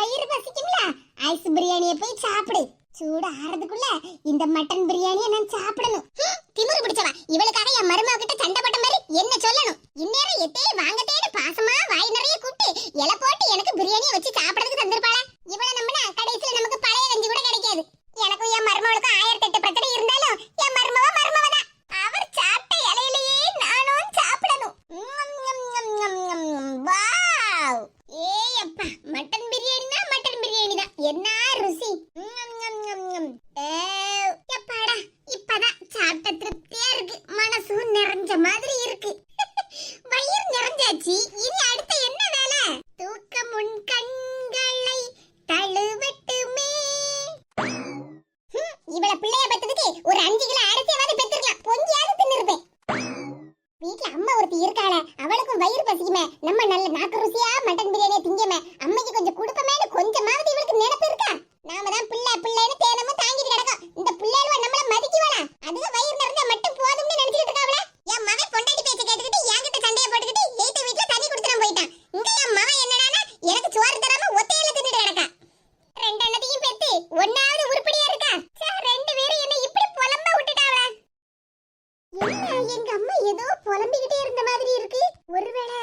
வயிறு பசிக்கும்ல? ஐஸ் பிரியாணியை போய் சாப்பிடு. சூடு ஆறதுக்குள்ள இந்த மட்டன் பிரியாணியை நான் சாப்பிடணும். திமிரு பிடிச்சவா. இவளுக்காக என் மருமக கிட்ட சண்டை போட்ட மாதிரி என்ன சொல்லணும்? இந்நேரம் எத்தையே வாங்கத்தேடு பாசமா வாய் நிறைய கூட்டி இலை போட்டு எனக்கு பிரியாணியை வச்சு சாப்பிடறதுக்கு தந்திருப்பாளா? இவளை நம்பினா கடைசியில நமக்கு பழைய கஞ்சி கூட கிடைக்காது. எனக்கும் என் மருமகளுக்கும் ஆயிரத்தி எட்டு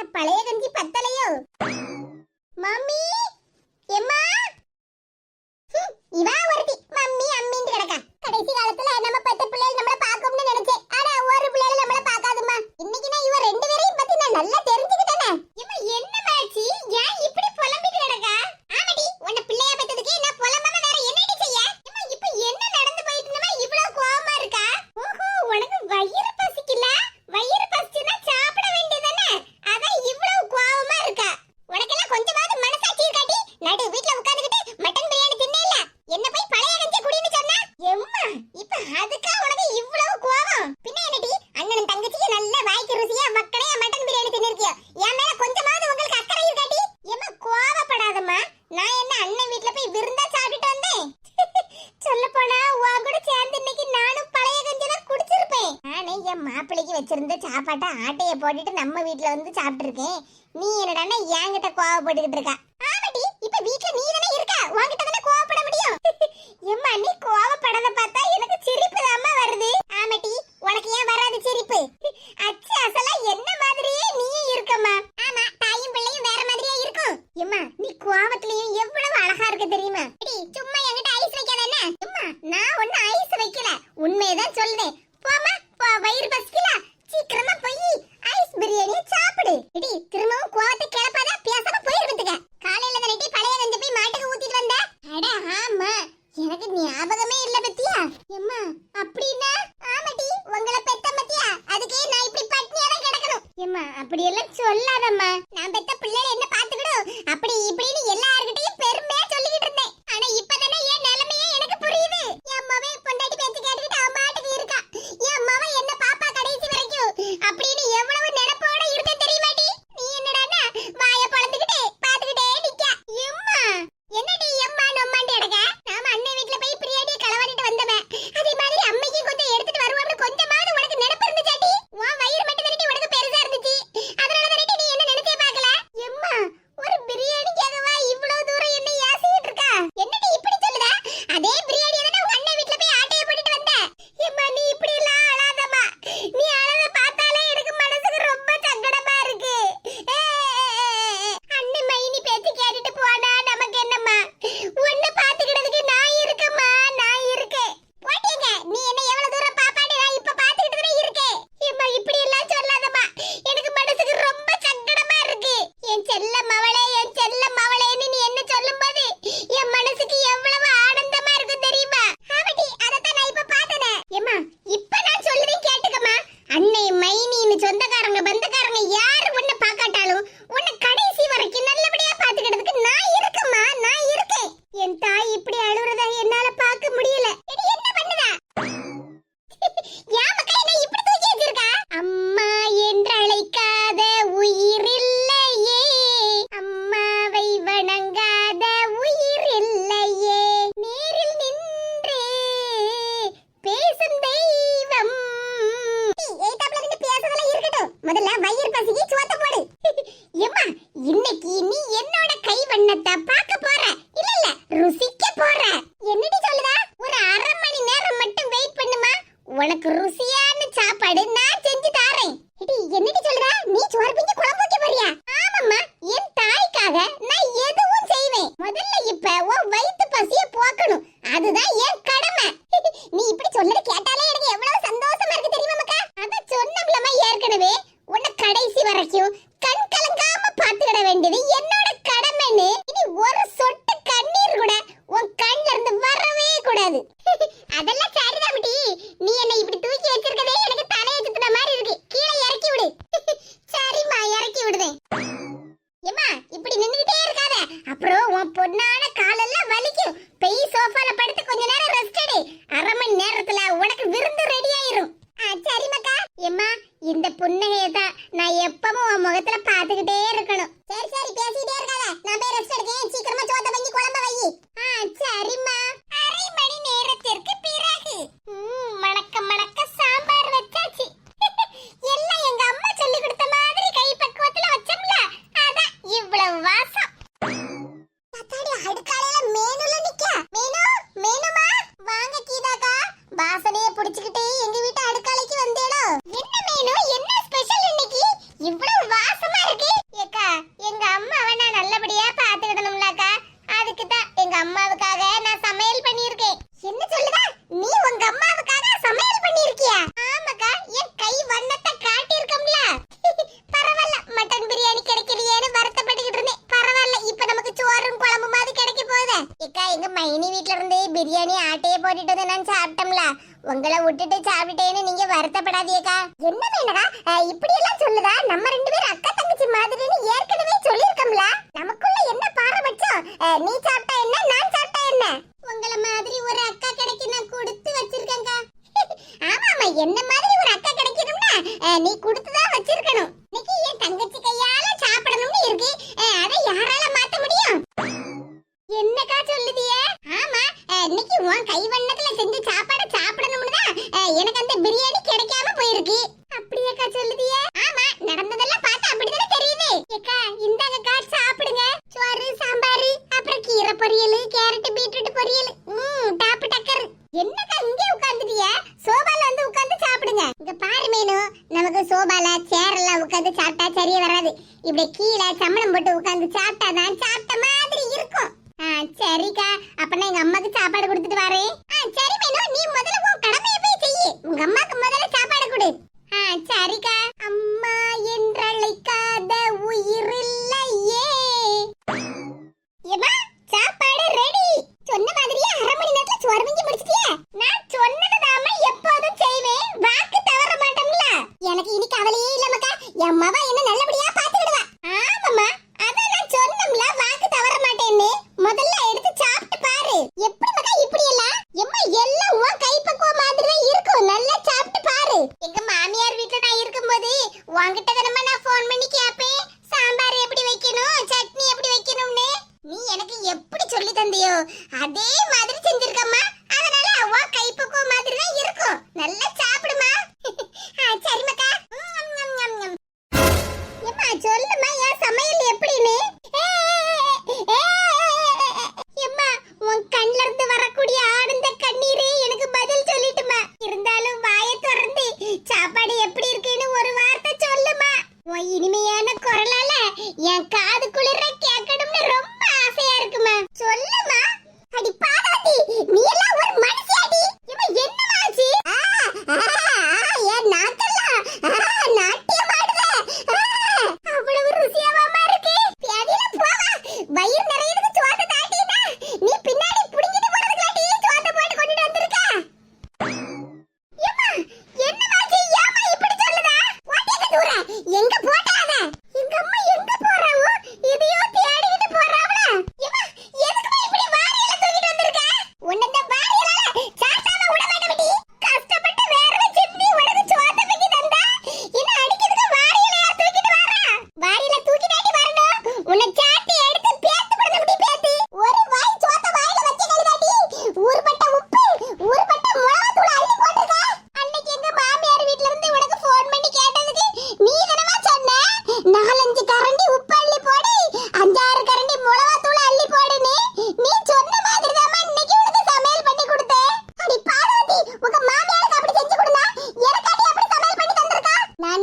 பழைய கஞ்சி பத்தலையோ? மம்மி! பார்த்தா ஆட்டையை போட்டுட்டு நம்ம வீட்டில் வந்து சாப்பிட்ருக்கேன் நீ என்னடான்னா என்கிட்ட கோவப்பட்டுக்கிட்டு இருக்கா. 爷们 உனக்கு ருசியான சாப்பாடு நான் செஞ்சு தாரேன். இடி என்னடி சொல்றா நீ சோறு பிஞ்சு குழம்பு வைக்க போறியா? ஆமாம்மா என் தாய்க்காக நான் எதுவும் செய்வேன். முதல்ல இப்ப உன் வயிற்று பசிய போக்கணும். அதுதான் என் கடமை. நீ இப்படி சொல்றது கேட்டாலே எனக்கு எவ்வளவு சந்தோஷமா இருக்கு தெரியுமா மக்கா? அத சொன்னம்லமா ஏற்கனவே உன்னை கடைசி வரைக்கும் கண் கலங்காம பாத்துக்கிட வேண்டியது என்னோட கடமைன்னு அம்மாவுக்காக நான் சமையல் பண்ணியிருக்கேன். என்ன சொல்லுதா? நீ உங்க அம்மாவுக்காக சமையல் பண்ணியிருக்கியா? ஆமாக்கா என் கை வண்ணத்தை காட்டியிருக்கோம்ல. பரவாயில்ல மட்டன் பிரியாணி கிடைக்கலையேன்னு வருத்தப்பட்டுக்கிட்டு இருந்தேன். பரவாயில்ல இப்ப நமக்கு சோறும் குழம்பு மாதிரி கிடைக்க போகுது. இக்கா எங்க மைனி வீட்ல இருந்து பிரியாணி ஆட்டையே போட்டுட்டு வந்து நான் சாப்பிட்டோம்ல. உங்களை விட்டுட்டு சாப்பிட்டேன்னு நீங்க வருத்தப்படாதீக்கா என்ன வேணடா இப்படி எல்லாம் சொல்லுதா? நம்ம ரெண்டு பேரும் அக்கா தங்கச்சி மாதிரின்னு ஏற்கனவே சொல்லியிருக்கோம்ல. நீ சாப்பிட்டா என்ன? நான் சாப்பிட்டா என்ன? உங்கள மாதிரி ஒரு அக்கா கிடைக்க நான் கொடுத்து வச்சிருக்கேங்க ஆமா ஆமா என்ன மாதிரி ஒரு அக்கா கிடைக்கணும்னா நீ கொடுத்து தான் வச்சிருக்கணும். இன்னைக்கு என் தங்கச்சி கையால சாப்பிடணும்னு இருக்கு. அதை யாரால மாத்த முடியும்? என்னக்கா சொல்லுதிய? ஆமா இன்னைக்கு உன் கை வண்ணத்துல செஞ்ச சாப்பாடு சாப்பிடணும்னு தான் எனக்கு அந்த பிரியாணி கிடைக்காம போயிருக்கு. இங்க பாரு மீனு நமக்கு சோபால சேர்ல உட்காந்து சாப்பிட்டா சரியே வராது. இப்படி கீழே சம்பளம் போட்டு உட்காந்து சாப்பிட்டா தான் சாப்பிட்ட மாதிரி இருக்கும். ஆ சரிக்கா. அப்ப எங்க அம்மாக்கு சாப்பாடு கொடுத்துட்டு வரேன் சரி மீனு நீ முதல்ல உன் கடமையை போய் செய்யி. உங்க அம்மாக்கு முதல்ல சாப்பாடு கொடு. சரிக்கா. அம்மா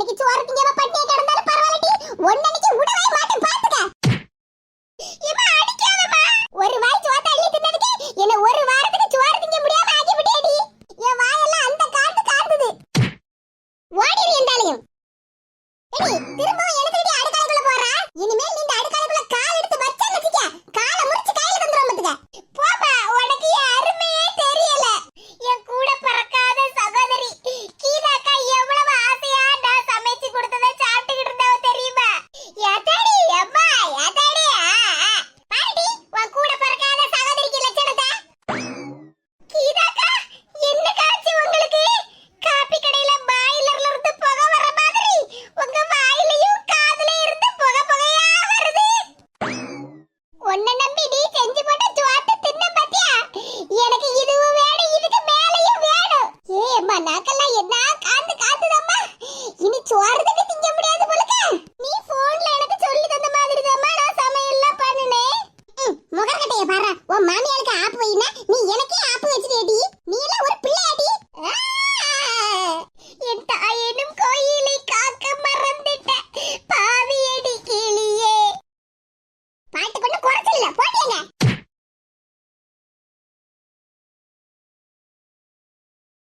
இன்னைக்கு சோறு திங்காம பட்டினி கிடந்தாலும் பரவாயில்லடி. ஒன்னன்னைக்கு உடவே மாட்டேன் பாத்து இங்க பாரு உன் மாமியாருக்கு ஆப்பு வைனா நீ எனக்கே